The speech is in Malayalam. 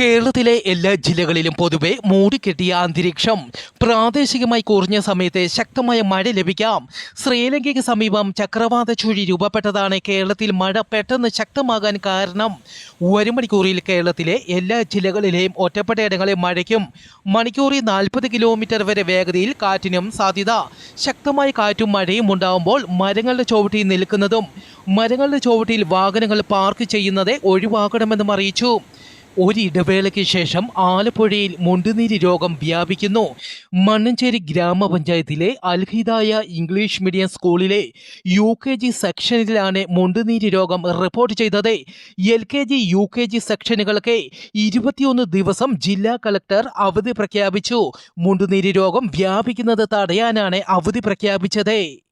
കേരളത്തിലെ എല്ലാ ജില്ലകളിലും പൊതുവെ മൂടിക്കെട്ടിയ അന്തരീക്ഷം. പ്രാദേശികമായി കുറഞ്ഞ സമയത്ത് ശക്തമായ മഴ ലഭിക്കാം. ശ്രീലങ്കയ്ക്ക് സമീപം ചക്രവാത ചുഴി രൂപപ്പെട്ടതാണ് കേരളത്തിൽ മഴ പെട്ടെന്ന് ശക്തമാകാൻ കാരണം. ഒരു മണിക്കൂറിൽ കേരളത്തിലെ എല്ലാ ജില്ലകളിലെയും ഒറ്റപ്പെട്ട ഇടങ്ങളിൽ മഴയ്ക്കും മണിക്കൂറിൽ നാൽപ്പത് കിലോമീറ്റർ വരെ വേഗതയിൽ കാറ്റിനും സാധ്യത. ശക്തമായ കാറ്റും മഴയും ഉണ്ടാകുമ്പോൾ മരങ്ങളുടെ ചുവട്ടിൽ നിൽക്കുന്നതും മരങ്ങളുടെ ചുവട്ടിൽ വാഹനങ്ങൾ പാർക്ക് ചെയ്യുന്നത് ഒഴിവാക്കണമെന്നും അറിയിച്ചു. ഒരിടവേളയ്ക്ക് ശേഷം ആലപ്പുഴയിൽ മുണ്ടുനീരി രോഗം വ്യാപിക്കുന്നു. മണ്ണഞ്ചേരി ഗ്രാമപഞ്ചായത്തിലെ അൽഹിദായ ഇംഗ്ലീഷ് മീഡിയം സ്കൂളിലെ യു കെ ജി സെക്ഷനിലാണ് മുണ്ടുനീരി രോഗം റിപ്പോർട്ട് ചെയ്തത്. L K G U K G സെക്ഷനുകൾക്ക് ഇരുപത്തിയൊന്ന് ദിവസം ജില്ലാ കളക്ടർ അവധി പ്രഖ്യാപിച്ചു. മുണ്ടുനീരി രോഗം വ്യാപിക്കുന്നത് തടയാനാണ് അവധി പ്രഖ്യാപിച്ചത്.